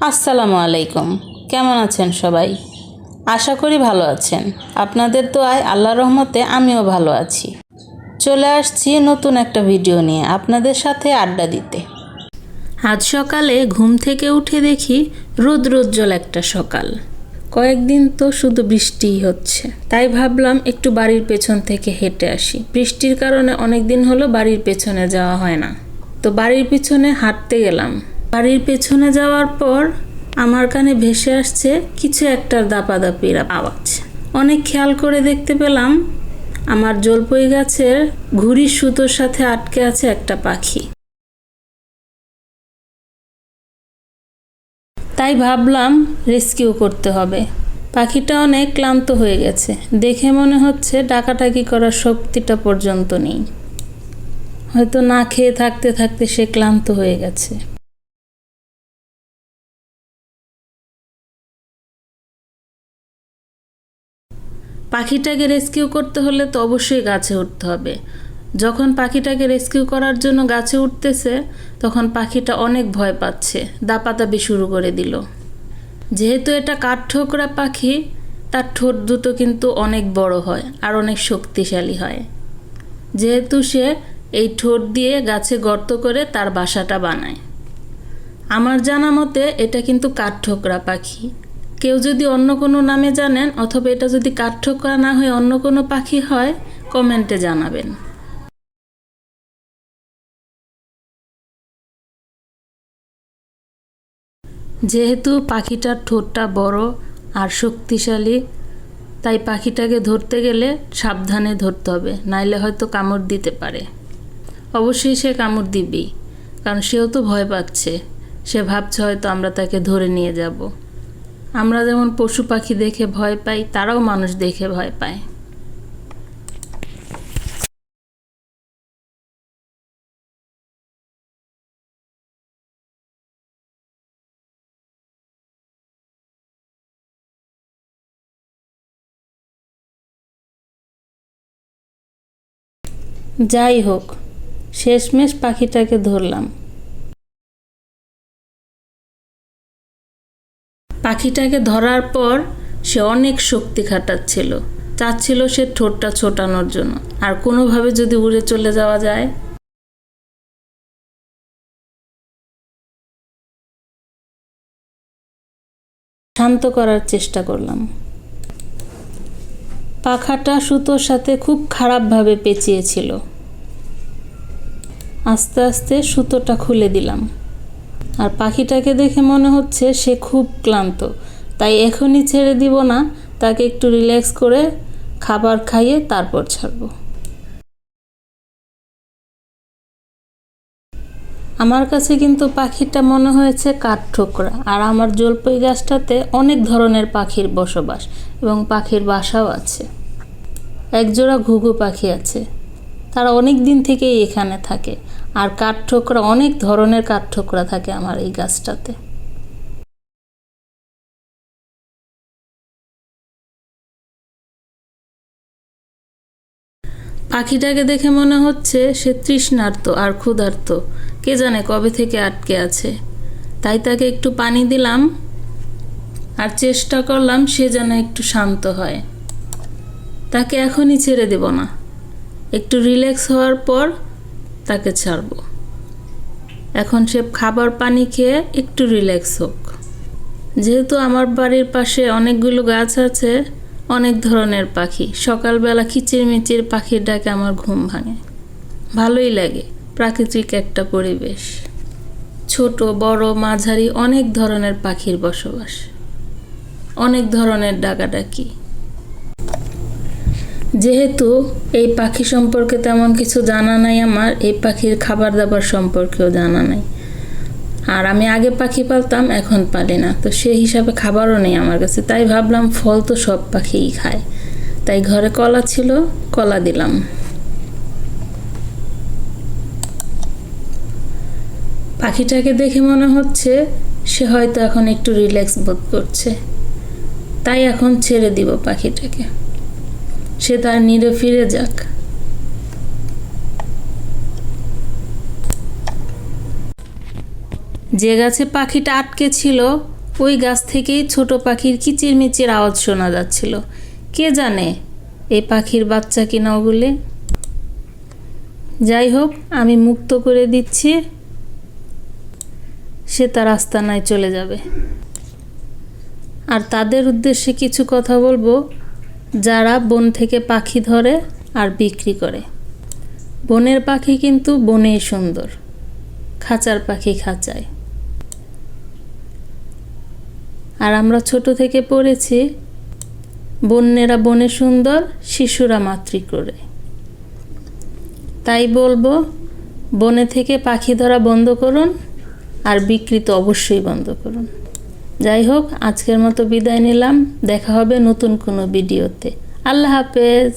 আসসালামু আলাইকুম। কেমন আছেন সবাই? আশা করি ভালো আছেন। আপনাদের দোয়ায় আল্লাহ রহমতে আমিও ভালো আছি। চলে আসছি নতুন একটা ভিডিও নিয়ে আপনাদের সাথে আড্ডা দিতে। আজ সকালে ঘুম থেকে উঠে দেখি রৌদ্রোজ্জ্বল একটা সকাল। কয়েকদিন তো শুধু বৃষ্টিই হচ্ছে। তাই ভাবলাম একটু বাড়ির পেছন থেকে হেঁটে আসি। বৃষ্টির কারণে অনেক দিন হলো বাড়ির পেছনে যাওয়া হয় না। তো বাড়ির পিছনে হাঁটতে গেলাম। বাড়ির পেছনে যাওয়ার পর আমার কানে ভেসে আসছে কিছু একটার দাপাদাপির আওয়াজ। অনেক খেয়াল করে দেখতে পেলাম আমার জলপই গাছের ঘুড়ির সুতোর সাথে আটকে আছে একটা পাখি। তাই ভাবলাম রেস্কিউ করতে হবে। পাখিটা অনেক ক্লান্ত হয়ে গেছে। দেখে মনে হচ্ছে ডাকাটাকি করার শক্তিটা পর্যন্ত নেই। হয়তো না খেয়ে থাকতে থাকতে সে ক্লান্ত হয়ে গেছে। পাখিটাকে রেস্কিউ করতে হলে তো অবশ্যই গাছে উঠতে হবে। যখন পাখিটাকে রেস্কিউ করার জন্য গাছে উঠতেছে, তখন পাখিটা অনেক ভয় পাচ্ছে, দাপাদাপি শুরু করে দিল। যেহেতু এটা কাঠঠোকরা পাখি, তার ঠোঁট দুটো কিন্তু অনেক বড় হয় আর অনেক শক্তিশালী হয়। যেহেতু সে এই ঠোঁট দিয়ে গাছে গর্ত করে তার বাসাটা বানায়। আমার জানা মতে এটা কিন্তু কাঠঠোকরা পাখি। কেউ যদি অন্য কোনো নামে জানেন অথবা এটা যদি কাঠঠোকরা না হয়ে অন্য কোনো পাখি হয়, কমেন্টে জানাবেন। যেহেতু পাখিটার ঠোঁটটা বড় আর শক্তিশালী, তাই পাখিটাকে ধরতে গেলে সাবধানে ধরতে হবে, নাইলে হয়তো কামড় দিতে পারে। অবশ্যই সে কামড় দিবেই, কারণ সেও তো ভয় পাচ্ছে। সে ভাবছে হয়তো আমরা তাকে ধরে নিয়ে যাব। আমরা যেমন পশু পাখি দেখে ভয় পাই, তারাও মানুষ দেখে ভয় পায়। যাই হোক, শেষমেশ পাখিটাকে ধরলাম। পাখিটাকে ধরার পর সে অনেক শক্তি খাটাচ্ছিল। চাচ্ছিল সে ঠোঁটটা ছোটানোর জন্য। আর কোনোভাবে যদি উড়ে চলে যাওয়া যায়? শান্ত করার চেষ্টা করলাম। পাখাটা সুতোর সাথে খুব খারাপভাবে পেঁচিয়েছিল। আস্তে আস্তে সুতোটা খুলে দিলাম। আর পাখিটাকে দেখে মনে হচ্ছে সে খুব ক্লান্ত। তাই এখনই ছেড়ে দিব না, তাকে একটু রিল্যাক্স করে খাবার খাইয়ে তারপর ছাড়বো। আমার কাছে কিন্তু পাখিটা মনে হয়েছে কাঠঠোকরা আর আমার জলপাই গাছটাতে অনেক ধরনের পাখির বসবাস এবং পাখির বাসাও আছে। একজোড়া ঘুঘু পাখি আছে। তারা অনেক দিন থেকেই এখানে থাকে। আর কাঠঠোকরা, অনেক ধরনের কাঠঠোকরা থাকে আমার এই গাছটাতে। পাখিটাকে দেখে মনে হচ্ছে সে তৃষ্ণার্ত আর ক্ষুধার্ত। কে জানে কবে থেকে আটকে আছে। তাই তাকে একটু পানি দিলাম আর চেষ্টা করলাম সে যেন একটু শান্ত হয়। তাকে এখনই ছেড়ে দেব না। একটু রিল্যাক্স হওয়ার পর তাকে ছাড়ব। এখন সে খাবার পানি খেয়ে একটু রিল্যাক্স হোক। যেহেতু আমার বাড়ির পাশে অনেকগুলো গাছ আছে, অনেক ধরনের পাখি। সকালবেলা কিচিরমিচির পাখির ডাকে আমার ঘুম ভাঙে। ভালোই লাগে প্রাকৃতিক একটা পরিবেশ। ছোট, বড়, মাঝারি অনেক ধরনের পাখির বসবাস। অনেক ধরনের ডাকাডাকি। যেহেতু এই পাখি সম্পর্কে তেমন কিছু জানা নাই আমার, এই পাখির খাবার দাবার সম্পর্কেও জানা নাই। আর আমি আগে পাখি পালতাম, এখন পালি না। তো সেই হিসাবে খাবারও নেই আমার কাছে। তাই ভাবলাম ফল তো সব পাখিই খায়। তাই ঘরে কলা ছিল, কলা দিলাম। পাখিটাকে দেখে মনে হচ্ছে সে হয়তো এখন একটু রিল্যাক্স বোধ করছে। তাই এখন ছেড়ে দিব পাখিটাকে। সে তার নিরে ফিরে যাক। যে গাছে পাখিটা আটকে ছিল, ওই গাছ থেকেই ছোট পাখির কিচিরমিচির আওয়াজ শোনা যাচ্ছিল। কে জানে এই পাখির বাচ্চা কিনা ওগুলি? যাই হোক, আমি মুক্ত করে দিচ্ছি। সে তার আস্তানায় চলে যাবে। আর তাদের উদ্দেশ্যে কিছু কথা বলব। যারা বন থেকে পাখি ধরে আর বিক্রি করে। বনের পাখি কিন্তু বনেই সুন্দর, খাঁচার পাখি খাঁচায়। আর আমরা ছোট থেকে পড়েছি, বন্যেরা বনে সুন্দর, শিশুরা মাতৃ করে। তাই বলব, বনে থেকে পাখি ধরা বন্ধ করুন, আর বিক্রি তো অবশ্যই বন্ধ করুন। যাই হোক আজকের মতো বিদায় নিলাম। দেখা হবে নতুন কোনো ভিডিওতে। আল্লাহ হাফেজ।